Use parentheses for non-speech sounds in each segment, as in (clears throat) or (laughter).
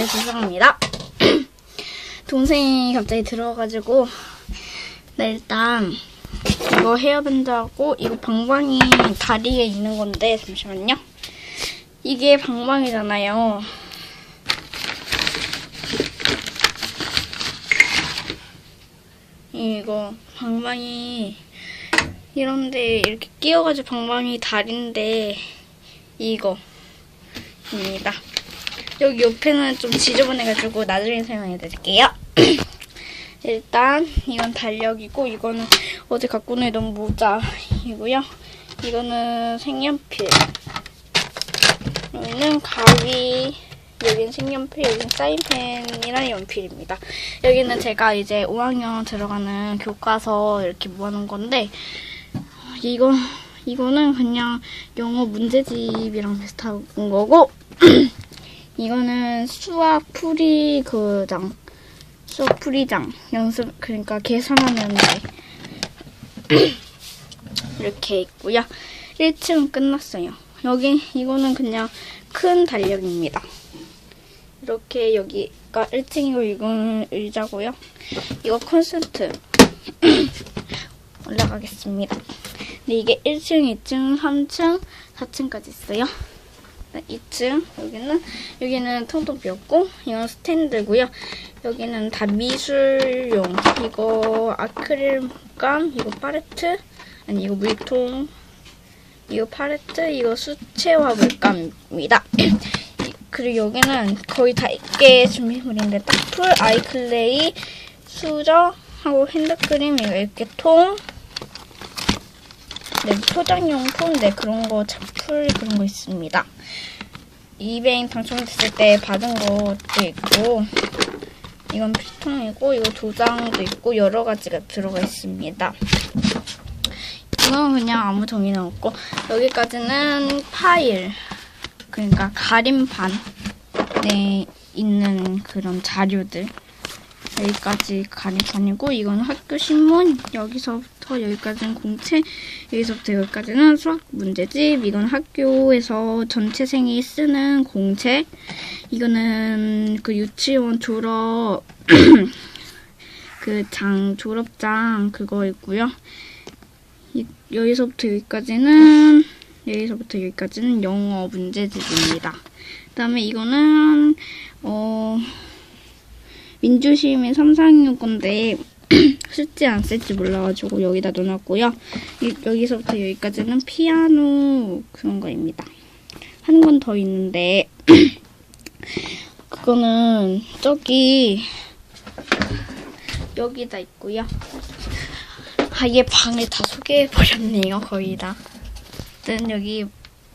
네, 죄송합니다. (clears throat) 동생이 갑자기 들어와가지고, 네, 일단, 이거 헤어밴드하고, 이거 방방이 다리에 있는 건데, 잠시만요. 이게 방방이잖아요. 이거 방방이 이런데 이렇게 끼워가지고 방방이 다리인데 이거입니다. 여기 옆에는 좀 지저분해가지고 나중에 설명해 드릴게요. (clears throat) 일단 이건 달력이고 이거는 어제 갖고 내던 모자이고요. 이거는 색연필. 여기는 가위. 여기는 색연필, 여기는 사인펜이랑 연필입니다. 여기는 제가 이제 5학년 들어가는 교과서 이렇게 모아놓은 건데 이거 이거는 그냥 영어 문제집이랑 비슷한 거고 (clears throat) 이거는 수학 풀이 그장 수학 풀이장 연습 그러니까 계산하는 데 (clears throat) 이렇게 있고요. 1층 끝났어요. 여기 이거는 그냥 큰 달력입니다. 이렇게 여기가 1층이고 이거는 의자고요. 이거 콘센트 (clears throat) 올라가겠습니다. 근데 이게 1층, 2층, 3층, 4층까지 있어요. 2층 여기는 여기는 텅텅 비었고 이건 스탠드고요. 여기는 다 미술용 이거 아크릴 감 이거 팔레트 아니 이거 물통 이거 팔레트 이거 수채화 물감입니다. (clears throat) 그리고 여기는 거의 다 있게 준비물인데 딱풀 아이클레이 수저 하고 핸드크림 이거 이렇게 통 네, 포장용품, 네, 그런 거, 차풀, 그런 거 있습니다. 이베이 당첨됐을 때 받은 것도 있고, 이건 필통이고, 이거 도장도 있고, 여러 가지가 들어가 있습니다. 이건 그냥 아무 종이는 없고, 여기까지는 파일, 그러니까 가림판에 있는 그런 자료들. 여기까지 가림판이고 이건 학교 신문 여기서 부터 여기까지는 공채 여기서부터 여기까지는 수학 문제집. 이건 학교에서 전체생이 쓰는 공책 이거는 그 유치원 졸업 (clears throat) 그 장 졸업장 그거 있고요. 이, 여기서부터 여기까지는 여기서부터 여기까지는 영어 문제집입니다. 그 다음에 이거는 어 민주시민 3, 4학년 건데 쓸지 안 쓸지 몰라가지고 여기다 넣어놨고요. 이, 여기서부터 여기까지는 피아노 그런 거입니다. 한건더 있는데 (clears throat) 그거는 저기 여기다 있고요. 아예 방을 다 소개해버렸네요. 거의 다. 일단 여기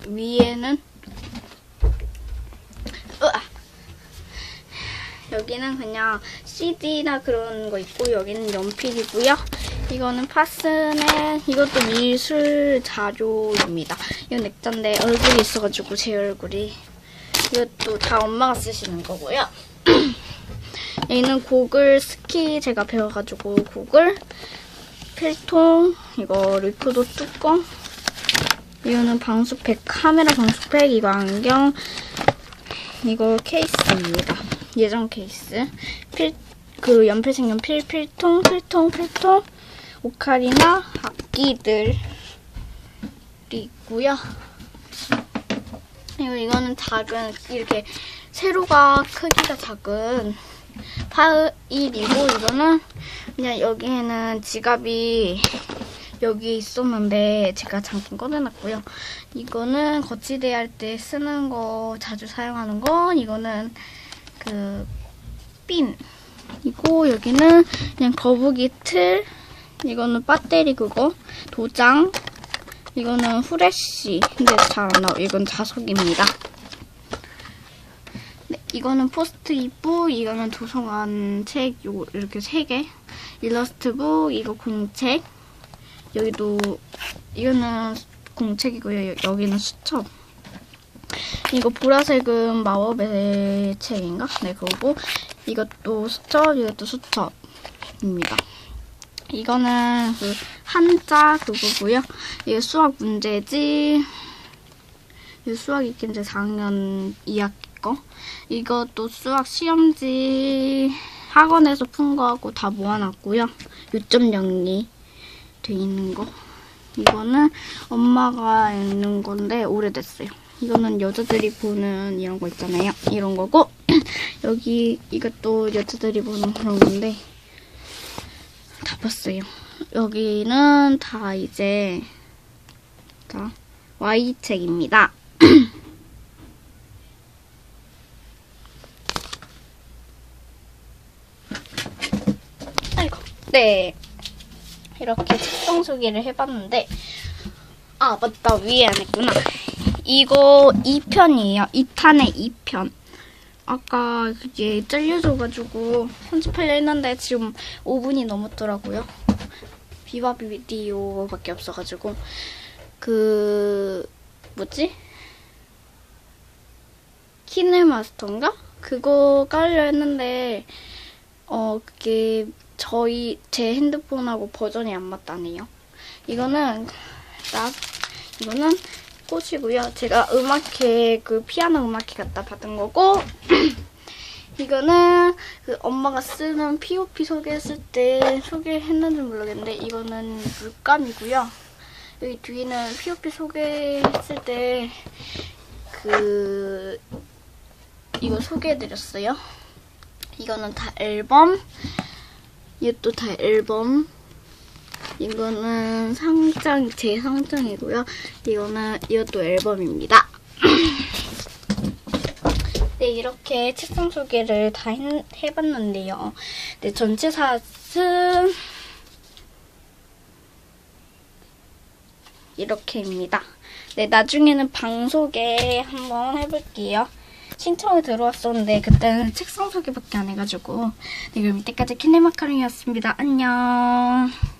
위에는 으아! 여기는 그냥 CD나 그런 거 있고 여기는 연필이고요. 이거는 파스네 이것도 미술 자료입니다. 이건 액자인데 얼굴이 있어가지고 제 얼굴이 이것도 다 엄마가 쓰시는 거고요. (clears throat) 여기는 고글 스키 제가 배워가지고 고글 필통 이거 리코더 뚜껑 이거는 방수팩 카메라 방수팩 이거 안경 이거 케이스입니다. 예전 케이스. 필, 그 연필 색 연 필, 필통, 필통, 필통, 오카리나, 악기들이 있고요. 그리고 이거는 작은, 이렇게 세로가 크기가 작은 파일이고, 이거는 그냥 여기에는 지갑이 여기 있었는데 제가 잠깐 꺼내놨고요. 이거는 거치대 할 때 쓰는 거 자주 사용하는 거. 이거는 그 핀. 이고 여기는 그냥 거북이 틀. 이거는 배터리 그거. 도장. 이거는 후레쉬. 근데 잘 안 나와. 이건 자석입니다. 네, 이거는 포스트잇북. 이거는 도서관 책. 요거 이렇게 세 개. 일러스트북. 이거 공책. 여기도 이거는 공책이고요. 여기는 수첩. 이거 보라색은 마법의 책인가? 네, 그거고 이것도 수첩, 이것도 수첩입니다. 이거는 그 한자 그거고요. 이게 수학 문제지. 이 수학 익힌제 4학년 2학기 거. 이것도 수학 시험지 학원에서 푼 거하고 다 모아놨고요. 요점 정리 돼 있는 거. 이거는 엄마가 읽는 건데 오래됐어요. 이거는 여자들이 보는 이런 거 있잖아요. 이런 거고 (clears throat) 여기 이것도 여자들이 보는 그런 건데 다 봤어요. 여기는 다 이제 자 Y 책입니다. (clears throat) 아이고 네 이렇게 책성 소개를 해봤는데 아 맞다 위에 안 했구나. 이거 2편이에요. 2탄의 2편. 아까 그게 잘려져가지고 편집하려 했는데 지금 5분이 넘었더라고요. 비바 비디오밖에 없어가지고 그 뭐지? 키네마스터인가? 그거 깔려 했는데 어 그게 저희 제 핸드폰하고 버전이 안 맞다네요. 이거는 딱 이거는 꽃이고요. 제가 음악회 그 피아노 음악회 갖다 받은 거고 (clears throat) 이거는 그 엄마가 쓰는 POP 소개했을 때 소개했는지 모르겠는데 이거는 물감이고요. 여기 뒤에는 POP 소개했을 때 그 이거 소개해드렸어요. 이거는 다 앨범. 이것도 다 앨범. 이거는 상장 제 상장이고요. 이거는 이것도 앨범입니다. (clears throat) 네 이렇게 책상 소개를 다 해, 해봤는데요. 네 전체 샀은 이렇게입니다. 네 나중에는 방 소개 한번 해볼게요. 신청이 들어왔었는데 그때는 책상 소개밖에 안 해가지고 네 그럼 이때까지 키네마카롱이었습니다. 안녕.